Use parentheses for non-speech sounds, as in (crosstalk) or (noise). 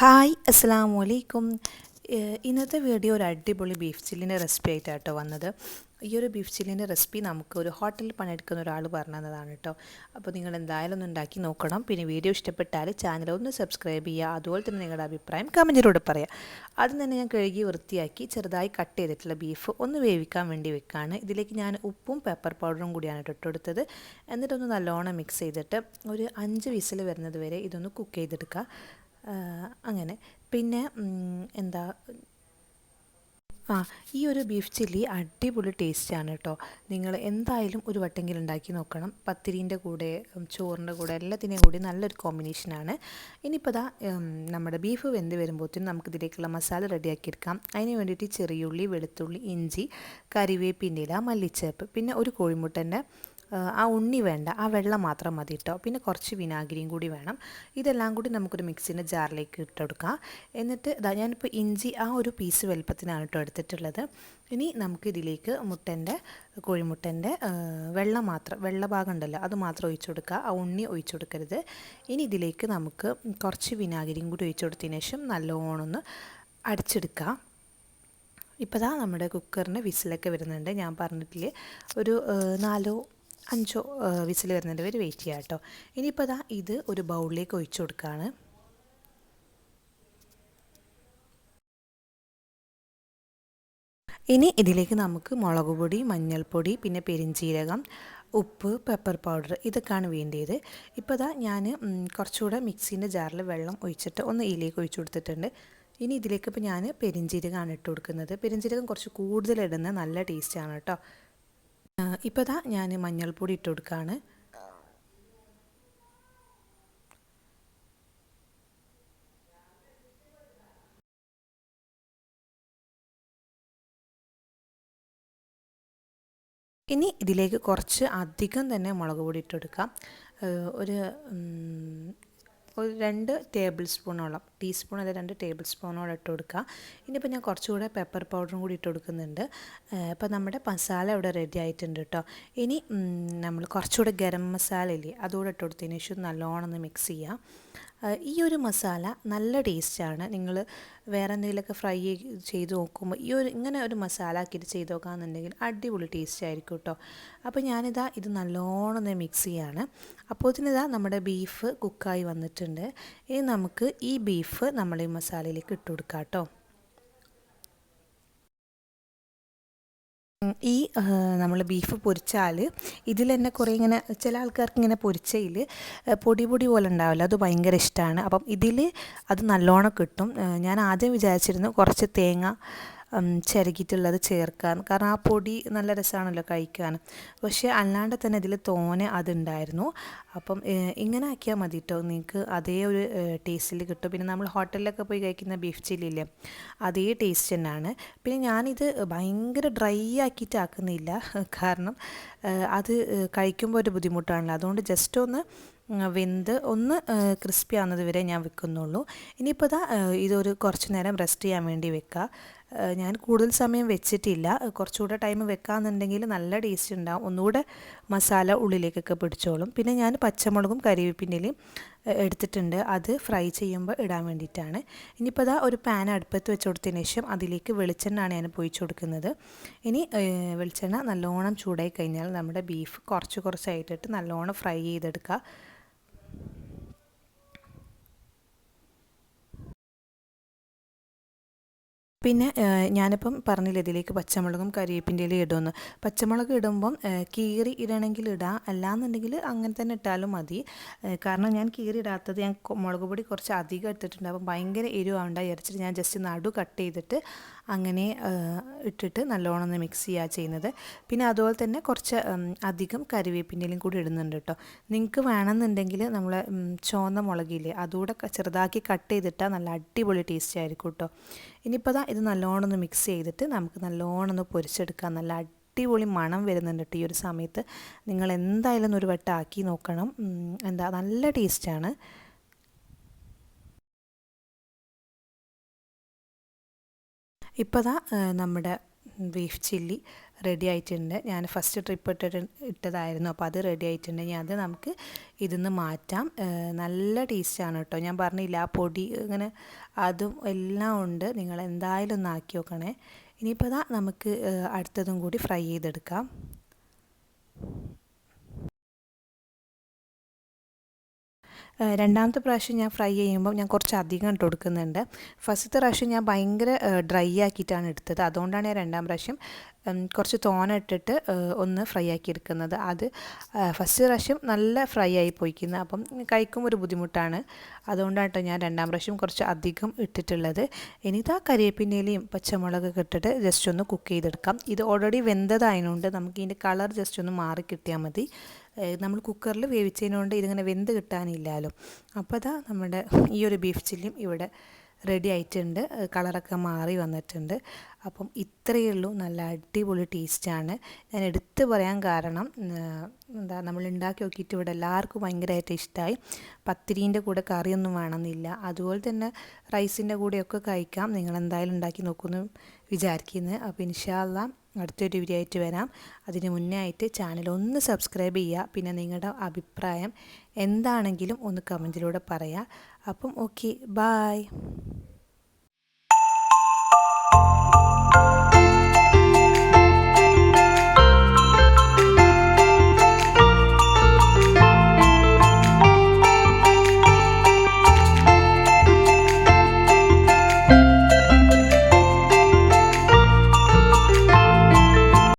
Hi അസ്സാം വലൈക്കും ഇന്നത്തെ വീഡിയോ ഒരു അടിപൊളി ബീഫ് ചില്ലിന്റെ റെസിപ്പി ആയിട്ടാട്ടോ വന്നത്. ഈ ഒരു ബീഫ് ചില്ലിന്റെ റെസിപ്പി നമുക്ക് ഒരു ഹോട്ടലിൽ പണിയെടുക്കുന്ന ഒരാൾ പറഞ്ഞതാണ് കേട്ടോ അപ്പോൾ നിങ്ങൾ എന്തായാലും ഒന്ന് ഉണ്ടാക്കി നോക്കണം. പിന്നെ വീഡിയോ ഇഷ്ടപ്പെട്ടാൽ ചാനൽ ഒന്ന് സബ്സ്ക്രൈബ് ചെയ്യുക. അതുപോലെ തന്നെ നിങ്ങളുടെ അഭിപ്രായം കമന്റിലൂടെ പറയാം. ആദ്യം തന്നെ ഞാൻ കഴുകി വൃത്തിയാക്കി ചെറുതായി കട്ട് ചെയ്തിട്ടുള്ള ബീഫ് ഒന്ന് വേവിക്കാൻ വേണ്ടി വെക്കുകയാണ് ഇതിലേക്ക് ഞാൻ ഉപ്പും പെപ്പർ പൗഡറും കൂടിയാണ് ഇട്ട് കൊടുത്തത് എന്നിട്ടൊന്ന് നല്ലോണം മിക്സ് ചെയ്തിട്ട് ഒരു അഞ്ച് വിസിൽ വരുന്നത് വരെ ഇതൊന്ന് കുക്ക് ചെയ്തെടുക്കുക. അങ്ങനെ. പിന്നെ എന്താ ആ ഈ ഒരു ബീഫ് ചില്ലി അടിപൊളി ടേസ്റ്റാണ് കേട്ടോ നിങ്ങൾ എന്തായാലും ഒരു വട്ടെങ്കിലും ഉണ്ടാക്കി നോക്കണം. പത്തിരീന്റെ കൂടെ ചോറിന്റെ കൂടെ എല്ലാത്തിന്റെയും കൂടി നല്ലൊരു കോമ്പിനേഷനാണ് ഇനിയിപ്പോൾ ദാ നമ്മുടെ ബീഫ് വെന്ത് വരുമ്പോഴത്തേനും നമുക്കിതിലേക്കുള്ള മസാല റെഡിയാക്കിയെടുക്കാം. അതിന് വേണ്ടിയിട്ട് ചെറിയുള്ളി വെളുത്തുള്ളി ഇഞ്ചി കറിവേപ്പിന്റെ ഇല മല്ലിച്ചേപ്പ് പിന്നെ ഒരു കോഴിമുട്ടന്റെ ആ ഉണ്ണി വേണ്ട ആ വെള്ളം മാത്രം മതി കേട്ടോ പിന്നെ കുറച്ച് വിനാഗിരിയും കൂടി വേണം. ഇതെല്ലാം കൂടി നമുക്കൊരു മിക്സിന്റെ ജാറിലേക്ക് ഇട്ടെടുക്കാം. എന്നിട്ട് ഇതാ ഞാനിപ്പോൾ ഇഞ്ചി ആ ഒരു പീസ് വലുപ്പത്തിനാണ് കേട്ടോ എടുത്തിട്ടുള്ളത്. ഇനി നമുക്ക് ഇതിലേക്ക് മുട്ടന്റെ കോഴിമുട്ടന്റെ വെള്ളം മാത്രം വെള്ള ഭാഗം ഉണ്ടല്ലോ അത് മാത്രം ഒഴിച്ചു കൊടുക്കുക ആ ഉണ്ണി ഒഴിച്ചു കൊടുക്കരുത് ഇനി ഇതിലേക്ക് നമുക്ക് കുറച്ച് വിനാഗിരിയും കൂടി ഒഴിച്ചു കൊടുത്തതിന് ശേഷം നല്ലോണം ഒന്ന് ഇപ്പോൾ നമ്മുടെ കുക്കറിന് വിസിലൊക്കെ വരുന്നുണ്ട്. ഞാൻ പറഞ്ഞിട്ടില്ലേ ഒരു നാലോ അഞ്ചോ വിസിൽ വരുന്നതിന്റെ വരെ വെയിറ്റ് ചെയ്യാം കേട്ടോ ഇനിയിപ്പോൾ അതാ ഇത് ഒരു ബൗളിലേക്ക് ഒഴിച്ചു കൊടുക്കുകയാണ് ഇനി ഇതിലേക്ക് നമുക്ക് മുളക് പൊടി മഞ്ഞൾപ്പൊടി പിന്നെ പെരിഞ്ചീരകം ഉപ്പ് പെപ്പർ പൗഡർ ഇതൊക്കെയാണ് വേണ്ടിയത്. ഇപ്പോൾ ഇതാ ഞാൻ കുറച്ചുകൂടെ മിക്സീന്റെ ജാറിൽ വെള്ളം ഒഴിച്ചിട്ട് ഒന്ന് ഇതിലേക്ക് ഒഴിച്ചു കൊടുത്തിട്ടുണ്ട്. ഇനി ഇതിലേക്ക് ഇപ്പോൾ ഞാൻ പെരിഞ്ചീരകമാണ് ഇട്ട് കൊടുക്കുന്നത്. പെരിഞ്ചീരകം കുറച്ച് കൂടുതൽ ഇടുന്ന നല്ല ടേസ്റ്റാണ് കേട്ടോ ഇപ്പോൾ ഇതാ ഞാൻ മഞ്ഞൾപ്പൊടി ഇട്ട് കൊടുക്കുകയാണ് ഇനി ഇതിലേക്ക് കുറച്ച് അധികം തന്നെ മുളക് പൊടി ഇട്ടെടുക്കാം ഒരു ഒരു രണ്ട് ടേബിൾ സ്പൂണോളം. ടീസ്പൂൺ അല്ല രണ്ട് ടേബിൾ സ്പൂണോളം ഇട്ട് കൊടുക്കുക. ഇനിയിപ്പോൾ ഞാൻ കുറച്ചുകൂടെ പെപ്പർ പൗഡറും കൂടി ഇട്ട് കൊടുക്കുന്നുണ്ട്. അപ്പോൾ നമ്മുടെ മസാല ഇവിടെ റെഡി ആയിട്ടുണ്ട് കേട്ടോ. ഇനി നമ്മൾ കുറച്ചുകൂടെ ഗരം മസാല ഇല്ലേ അതുകൂടെ ഇട്ട് കൊടുത്തതിന് ശേഷം നല്ലോണം ഒന്ന് മിക്സ് ചെയ്യുക ഈ ഒരു മസാല നല്ല ടേസ്റ്റാണ് നിങ്ങൾ വേറെ എന്തെങ്കിലുമൊക്കെ ഫ്രൈ ചെയ്ത് നോക്കുമ്പോൾ ഈ ഒരു ഇങ്ങനെ ഒരു മസാല ആക്കിയിട്ട് ചെയ്ത് നോക്കാമെന്നുണ്ടെങ്കിൽ അടിപൊളി ടേസ്റ്റ് ആയിരിക്കും കേട്ടോ. അപ്പോൾ ഞാനിതാ ഇത് നല്ലോണം മിക്സ് ചെയ്യാണ്. അപ്പോൾ ഇതിനിതാ നമ്മുടെ ബീഫ് കുക്കായി വന്നിട്ടുണ്ട്. ഇനി നമുക്ക് ഈ ബീഫ് നമ്മൾ ഈ മസാലയിലേക്ക് ഇട്ട് കൊടുക്കാം കേട്ടോ. ഈ നമ്മൾ ബീഫ് പൊരിച്ചാൽ ഇതിൽ തന്നെ കുറേ ഇങ്ങനെ ചില ആൾക്കാർക്ക് ഇങ്ങനെ പൊരിച്ചതിൽ പൊടി പൊടി പോലെ ഉണ്ടാവില്ല. അത് ഭയങ്കര ഇഷ്ടമാണ് അപ്പം ഇതിൽ അത് നല്ലോണം കിട്ടും. ഞാൻ ആദ്യം വിചാരിച്ചിരുന്നു കുറച്ച് തേങ്ങ ചിരകിയിട്ടുള്ളത് ചേർക്കാൻ. കാരണം ആ പൊടി നല്ല രസമാണല്ലോ കഴിക്കാൻ. പക്ഷേ അല്ലാണ്ട് തന്നെ ഇതിൽ തോനെ അതുണ്ടായിരുന്നു. അപ്പം ഇങ്ങനെ ആക്കിയാൽ മതി കേട്ടോ നിങ്ങൾക്ക് അതേ ഒരു ടേസ്റ്റിൽ കിട്ടും. പിന്നെ നമ്മൾ ഹോട്ടലിലൊക്കെ പോയി കഴിക്കുന്ന ബീഫ് ചില്ലി ഇല്ലേ? അതേ ടേസ്റ്റ് തന്നെയാണ് പിന്നെ ഞാനിത് ഭയങ്കര ഡ്രൈ ആക്കിയിട്ട് ആക്കുന്നില്ല. (laughs) കാരണം അത് കഴിക്കുമ്പോൾ ഒരു ബുദ്ധിമുട്ടാണല്ലോ. അതുകൊണ്ട് ജസ്റ്റ് ഒന്ന് വെന്ത് ഒന്ന് ക്രിസ്പി ആവുന്നത് വരെ ഞാൻ വെക്കുന്നുള്ളൂ. ഇനിയിപ്പോൾ ഇതാ ഇതൊരു കുറച്ച് നേരം റെസ്റ്റ് ചെയ്യാൻ വേണ്ടി വെക്കുക ഞാൻ കൂടുതൽ സമയം വെച്ചിട്ടില്ല. കുറച്ചുകൂടെ ടൈം വെക്കാമെന്നുണ്ടെങ്കിൽ നല്ല ടേസ്റ്റ് ഉണ്ടാവും. ഒന്നുകൂടെ മസാല ഉള്ളിലേക്കൊക്കെ പിടിച്ചോളും. പിന്നെ ഞാൻ പച്ചമുളകും കരിവേപ്പിന്റെയും എടുത്തിട്ടുണ്ട്. അത് ഫ്രൈ ചെയ്യുമ്പോൾ ഇടാൻ വേണ്ടിയിട്ടാണ്. ഇനിയിപ്പോൾ അതാ ഒരു പാൻ അടുപ്പത്ത് വെച്ച് കൊടുത്തതിന് ശേഷം അതിലേക്ക് വെളിച്ചെണ്ണയാണ് ഞാൻ പൊയിച്ച് കൊടുക്കുന്നത്. ഇനി വെളിച്ചെണ്ണ നല്ലോണം ചൂടായി കഴിഞ്ഞാൽ നമ്മുടെ ബീഫ് കുറച്ച് കുറച്ചായിട്ടിട്ട് നല്ലോണം ഫ്രൈ ചെയ്തെടുക്കുക. പിന്നെ ഞാനിപ്പം പറഞ്ഞില്ല ഇതിലേക്ക് പച്ചമുളകും കരിവേപ്പിന്റെ ഇല ഇടുമെന്ന്. പച്ചമുളക് ഇടുമ്പം കീറി ഇടണമെങ്കിൽ ഇടാം. അല്ലാന്നുണ്ടെങ്കിൽ അങ്ങനെ തന്നെ ഇട്ടാലും മതി. കാരണം ഞാൻ കീറി ഇടാത്തത് ഞാൻ മുളക് പൊടി കുറച്ച് അധികം എടുത്തിട്ടുണ്ട്. അപ്പം ഭയങ്കര എരിവാണ്ട വിചാരിച്ചിട്ട് ഞാൻ ജസ്റ്റ് നടു കട്ട് ചെയ്തിട്ട് അങ്ങനെ ഇട്ടിട്ട് നല്ലോണം ഒന്ന് മിക്സ് ചെയ്യുക ചെയ്യുന്നത്. പിന്നെ അതുപോലെ തന്നെ കുറച്ച് അധികം കരുവേപ്പിന്റെയും കൂടി ഇടുന്നുണ്ട് കേട്ടോ. നിങ്ങൾക്ക് വേണമെന്നുണ്ടെങ്കിൽ നമ്മൾ ചുവന്ന മുളകില്ലേ അതുകൂടെ ചെറുതാക്കി കട്ട് ചെയ്തിട്ടാൽ നല്ല അടിപൊളി ടേസ്റ്റ് ആയിരിക്കും കേട്ടോ. ഇനിയിപ്പോൾ ഇത് നല്ലോണം ഒന്ന് മിക്സ് ചെയ്തിട്ട് നമുക്ക് നല്ലോണം ഒന്ന് പൊരിച്ചെടുക്കാം. നല്ല അടിപൊളി മണം വരുന്നുണ്ട് കേട്ടോ ഈ ഒരു സമയത്ത്. നിങ്ങൾ എന്തായാലും ഒരു വട്ടം ആക്കി നോക്കണം. എന്താ നല്ല ടേസ്റ്റാണ് ഇപ്പോൾ ദാ നമ്മുടെ ബീഫ് ചില്ലി റെഡി ആയിട്ടുണ്ട്. ഞാൻ ഫസ്റ്റ് ട്രിപ്പ് ഇട്ടിട്ട് ഇട്ടതായിരുന്നു. അപ്പോൾ അത് റെഡി ആയിട്ടുണ്ട്. ഇനി അത് നമുക്ക് ഇതിന്ന് മാറ്റാം. നല്ല ടേസ്റ്റാണ് കേട്ടോ. ഞാൻ പറഞ്ഞില്ല ആ പൊടി ഇങ്ങനെ അതും എല്ലാം ഉണ്ട്. നിങ്ങൾ എന്തായാലും ഒന്ന് ആക്കി നോക്കണേ. ഇനിയിപ്പോൾ നമുക്ക് അടുത്തതും കൂടി ഫ്രൈ ചെയ്തെടുക്കാം. രണ്ടാമത്തെ പ്രാവശ്യം ഞാൻ ഫ്രൈ ചെയ്യുമ്പോൾ ഞാൻ കുറച്ച് അധികം ഇട്ട് കൊടുക്കുന്നുണ്ട്. ഫസ്റ്റത്തെ പ്രാവശ്യം ഞാൻ ഭയങ്കര ഡ്രൈ ആക്കിയിട്ടാണ് എടുത്തത്. അതുകൊണ്ടാണ് ഞാൻ രണ്ടാം പ്രാവശ്യം കുറച്ച് തോന ഇട്ടിട്ട് ഒന്ന് ഫ്രൈ ആക്കി എടുക്കുന്നത്. അത് ഫസ്റ്റ് പ്രാവശ്യം നല്ല ഫ്രൈ ആയി പോയിക്കുന്നത് അപ്പം കഴിക്കുമ്പോൾ ഒരു ബുദ്ധിമുട്ടാണ്. അതുകൊണ്ടാണ് ഞാൻ രണ്ടാം പ്രാവശ്യം കുറച്ച് അധികം ഇട്ടിട്ടുള്ളത്. ഇനിതാ കരിവേപ്പിന്റെയിലയും പച്ചമുളക് ഇട്ടിട്ട് ജസ്റ്റ് ഒന്ന് കുക്ക് ചെയ്തെടുക്കാം. ഇത് ഓൾറെഡി വെന്തതായതുകൊണ്ട് നമുക്ക് ഇതിന്റെ കളർ ജസ്റ്റ് ഒന്ന് മാറി കിട്ടിയാൽ മതി. നമ്മൾ കുക്കറിൽ വേവിച്ചതിനോണ്ട് ഇതിങ്ങനെ വെന്ത് കിട്ടാനില്ലല്ലോ. അപ്പോൾ അതാ നമ്മുടെ ഈ ഒരു ബീഫ് ചില്ലിയും ഇവിടെ റെഡി ആയിട്ടുണ്ട്. കളറൊക്കെ മാറി വന്നിട്ടുണ്ട്. അപ്പം ഇത്രയേ ഉള്ളൂ. നല്ല അടിപൊളി ടേസ്റ്റാണ് ഞാൻ എടുത്തു പറയാൻ കാരണം എന്താ നമ്മൾ ഉണ്ടാക്കി നോക്കിയിട്ട് ഇവിടെ എല്ലാവർക്കും ഭയങ്കരമായിട്ട് ഇഷ്ടമായി പത്തിരീന്റെ കൂടെ കറിയൊന്നും വേണമെന്നില്ല. അതുപോലെ തന്നെ റൈസിന്റെ കൂടെയൊക്കെ കഴിക്കാം. നിങ്ങൾ എന്തായാലും ഉണ്ടാക്കി നോക്കുമെന്ന് വിചാരിക്കുന്നത് അപ്പോൾ ഇൻഷാല്ല അടുത്തൊരു വീഡിയോ ആയിട്ട് വരാം. അതിന് മുന്നേ ആയിട്ട് ചാനൽ ഒന്ന് സബ്സ്ക്രൈബ് ചെയ്യുക. പിന്നെ നിങ്ങളുടെ അഭിപ്രായം എന്താണെങ്കിലും ഒന്ന് കമന്റിലൂടെ പറയുക അപ്പം ഓക്കെ ബായ്